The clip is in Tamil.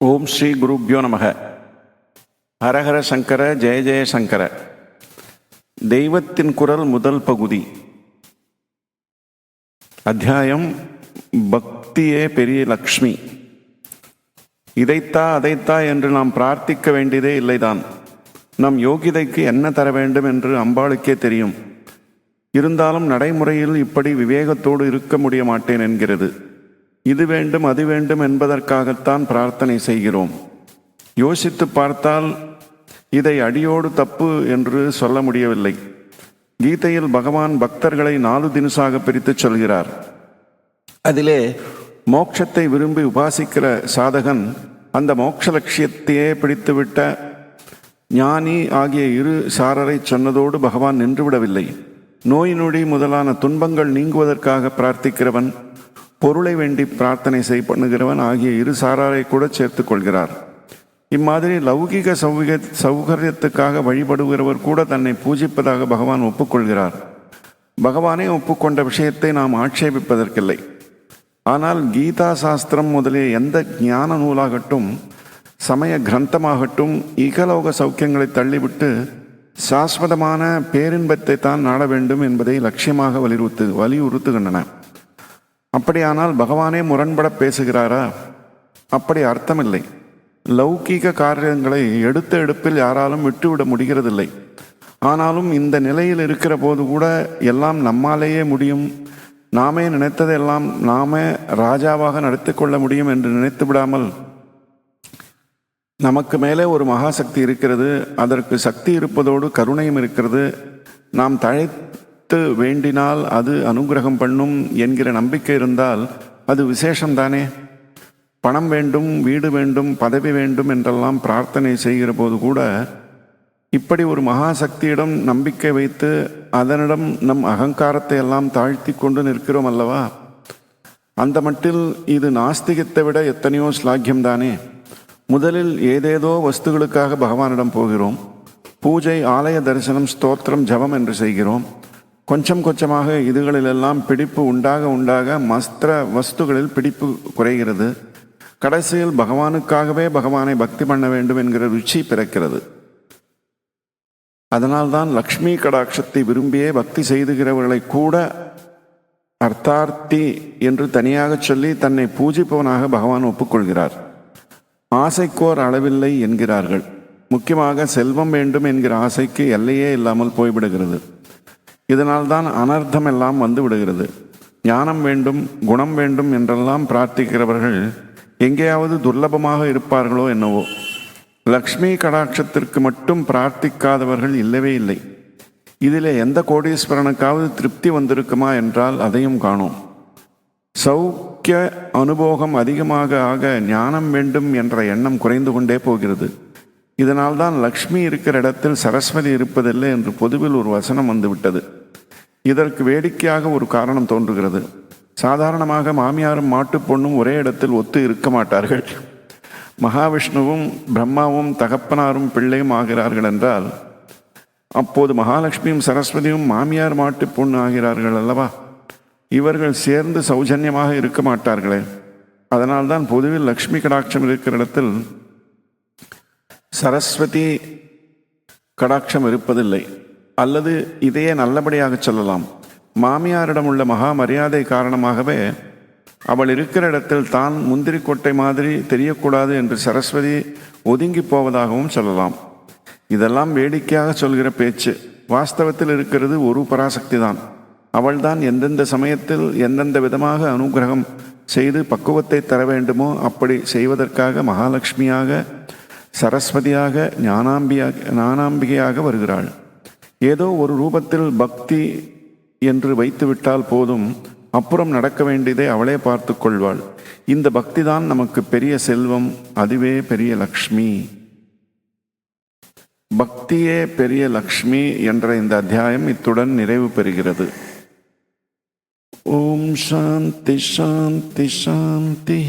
ஓம் ஸ்ரீ குருப்யோ நமக. ஹரஹர சங்கர ஜெய ஜெய சங்கர. தெய்வத்தின் குரல் முதல் பகுதி. அத்தியாயம் பக்தியே பெரிய லக்ஷ்மி. இதைத்தா அதைத்தா என்று நாம் பிரார்த்திக்க வேண்டியதே இல்லைதான். நம் யோகிதைக்கு என்ன தர வேண்டும் என்று அம்பாளுக்கே தெரியும். இருந்தாலும் நடைமுறையில் இப்படி விவேகத்தோடு இருக்க முடிய மாட்டேன் என்கிறது. இது வேண்டும் அது வேண்டும் என்பதற்காகத்தான் பிரார்த்தனை செய்கிறோம். யோசித்து பார்த்தால் இதை அடியோடு தப்பு என்று சொல்ல முடியவில்லை. கீதையில் பகவான் பக்தர்களை நாலு தினுசாக பிரித்து சொல்கிறார். அதிலே மோட்சத்தை விரும்பி உபாசிக்கிற சாதகன் அந்த மோட்ச லட்சியத்தையே பிடித்துவிட்ட ஞானி ஆகிய இரு சாரரை சொன்னதோடு பகவான் நின்றுவிடவில்லை. நோய் நொடி முதலான துன்பங்கள் நீங்குவதற்காக பிரார்த்திக்கிறவன் பொருளை வேண்டி பிரார்த்தனை செய் பண்ணுகிறவன் ஆகிய இரு சாராரை கூட சேர்த்து கொள்கிறார் இம்மாதிரி லௌகிக சௌக சௌகரியத்துக்காக வழிபடுகிறவர் கூட தன்னை பூஜிப்பதாக பகவான் ஒப்புக்கொள்கிறார். பகவானே ஒப்புக்கொண்ட விஷயத்தை நாம் ஆட்சேபிப்பதற்கில்லை. ஆனால் கீதா சாஸ்திரம் முதலிய எந்த ஞான நூலாகட்டும் சமய கிரந்தமாகட்டும் இகலோக சௌக்கியங்களை தள்ளிவிட்டு சாஸ்வதமான பேரின்பத்தை தான் நாட வேண்டும் என்பதை லட்சியமாக வலியுறுத்து வலியுறுத்துகின்றன. அப்படியானால் பகவானே முரண்பட பேசுகிறாரா? அப்படி அர்த்தமில்லை. லௌகீக காரியங்களை எடுத்த எடுப்பில் யாராலும் விட்டுவிட முடிகிறதில்லை. ஆனாலும் இந்த நிலையில் இருக்கிற போது கூட எல்லாம் நம்மாலேயே முடியும். நாமே நினைத்ததெல்லாம் நாமே ராஜாவாக நடத்தி கொள்ள முடியும் என்று நினைத்து விடாமல் நமக்கு மேலே ஒரு மகாசக்தி இருக்கிறது. அதற்கு சக்தி இருப்பதோடு கருணையும் இருக்கிறது. நாம் தழை தழைத்து வேண்டினால் அது அனுகிரகம் பண்ணும் என்கிற நம்பிக்கை இருந்தால் அது விசேஷம்தானே? பணம் வேண்டும் வீடு வேண்டும் பதவி வேண்டும் என்றெல்லாம் பிரார்த்தனை செய்கிற போது கூட இப்படி ஒரு மகாசக்தியிடம் நம்பிக்கை வைத்து அதனிடம் நம் அகங்காரத்தை எல்லாம் தாழ்த்தி கொண்டு நிற்கிறோம் அல்லவா? அந்த மட்டில் இது நாஸ்திகத்தை விட எத்தனையோ ஸ்லாக்கியம்தானே முதலில் ஏதேதோ வஸ்துகளுக்காக பகவானிடம் போகிறோம். பூஜை ஆலய தரிசனம் ஸ்தோத்திரம் ஜபம் என்று செய்கிறோம். கொஞ்சம் கொஞ்சமாக இதுகளிலெல்லாம் பிடிப்பு உண்டாக உண்டாக மஸ்திர வஸ்துகளில் பிடிப்பு குறைகிறது. கடைசியில் பகவானுக்காகவே பகவானை பக்தி பண்ண வேண்டும் என்கிற ருச்சி பிறக்கிறது. அதனால்தான் லக்ஷ்மி கடாட்சத்தை விரும்பியே பக்தி செய்துகிறவர்களை கூட அர்த்தார்த்தி என்று தனியாக சொல்லி தன்னை பூஜிப்பவனாக பகவான் ஒப்புக்கொள்கிறார். ஆசைக்கோர் அளவில்லை என்கிறார்கள். முக்கியமாக செல்வம் வேண்டும் என்கிற ஆசைக்கு எல்லையே இல்லாமல் போய்விடுகிறது. இதனால்தான் அனர்த்தம் எல்லாம் வந்து விடுகிறது. ஞானம் வேண்டும் குணம் வேண்டும் என்றெல்லாம் பிரார்த்திக்கிறவர்கள் எங்கேயாவது துர்லபமாக இருப்பார்களோ என்னவோ. லக்ஷ்மி கடாட்சத்திற்கு மட்டும் பிரார்த்திக்காதவர்கள் இல்லவே இல்லை. இதில் எந்த கோடீஸ்வரனுக்காவது திருப்தி வந்திருக்குமா என்றால் அதையும் காணோம். சௌக்கிய அனுபோகம் அதிகமாக ஆக ஞானம் வேண்டும் என்ற எண்ணம் குறைந்து கொண்டே போகிறது. இதனால்தான் லக்ஷ்மி இருக்கிற இடத்தில் சரஸ்வதி இருப்பதில்லை என்று பொதுவில் ஒரு வசனம் வந்துவிட்டது இதற்கு வேடிக்கையாக ஒரு காரணம் தோன்றுகிறது. சாதாரணமாக மாமியாரும் மாட்டுப் பொண்ணும் ஒரே இடத்தில் ஒத்து இருக்க மாட்டார்கள். மகாவிஷ்ணுவும் பிரம்மாவும் தகப்பனாரும் பிள்ளையும் ஆகிறார்கள் என்றால் அப்போது மகாலட்சுமியும் சரஸ்வதியும் மாமியார் மாட்டுப் பொண்ணு ஆகிறார்கள் அல்லவா? இவர்கள் சேர்ந்து சௌஜன்யமாக இருக்க மாட்டார்களே. அதனால்தான் பொதுவில் லக்ஷ்மி கடாட்சம் இருக்கிற இடத்தில் சரஸ்வதி கடாட்சம் இருப்பதில்லை. அல்லது இதையே நல்லபடியாக சொல்லலாம். மாமியாரிடம் உள்ள மகா மரியாதை காரணமாகவே அவள் இருக்கிற இடத்தில் தான் முந்திரி கொட்டை மாதிரி தெரியக்கூடாது என்று சரஸ்வதி ஒதுங்கி போவதாகவும் சொல்லலாம். இதெல்லாம் வேடிக்கையாக சொல்கிற பேச்சு. வாஸ்தவத்தில் இருக்கிறது ஒரு பராசக்தி தான் அவள்தான் எந்தெந்த சமயத்தில் எந்தெந்த விதமாக அனுகிரகம் செய்து பக்குவத்தை தர வேண்டுமோ அப்படி செய்வதற்காக மகாலட்சுமியாக சரஸ்வதியாக ஞானாம்பியாக ஞானாம்பிகையாக வருகிறாள். ஏதோ ஒரு ரூபத்தில் பக்தி என்று வைத்துவிட்டால் போதும் அப்புறம் நடக்க வேண்டியதை அவளே பார்த்து கொள்வாள். இந்த பக்தி தான் நமக்கு பெரிய செல்வம் அதுவே பெரிய லக்ஷ்மி. பக்தியே பெரிய லக்ஷ்மி என்ற இந்த அத்தியாயம் இத்துடன் நிறைவு பெறுகிறது. ஓம் சாந்தி சாந்தி சாந்தி.